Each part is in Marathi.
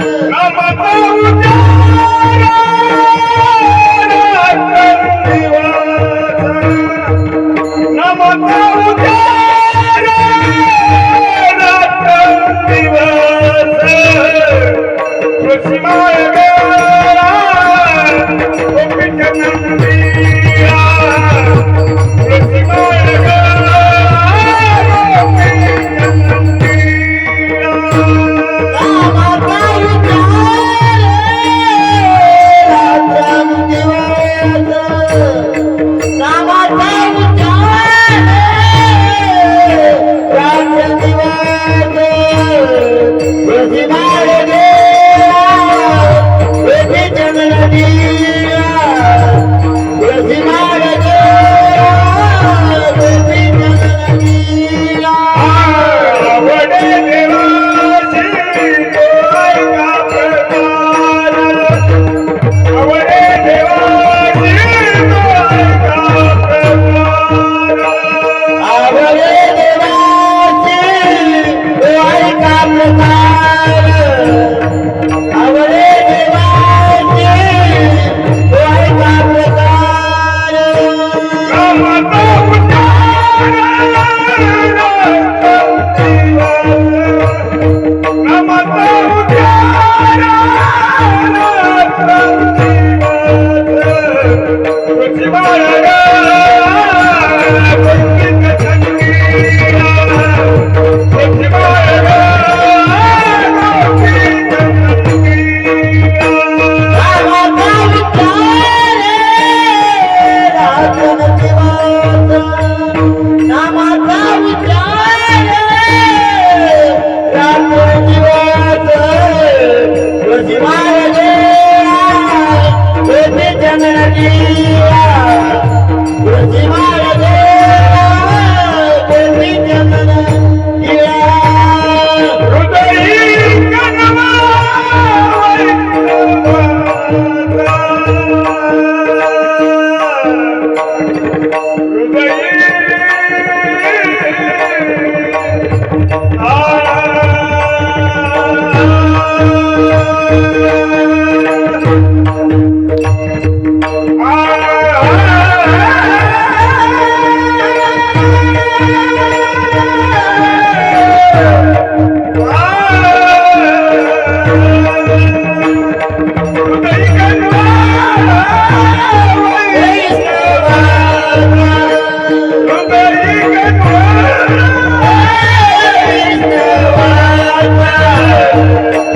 नमाता उचारा नात्रं दिवासा नमाता उचारा नात्रं दिवासा नोचिमाय गरा ओंपिट्या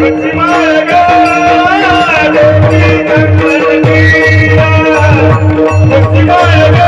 Thank you.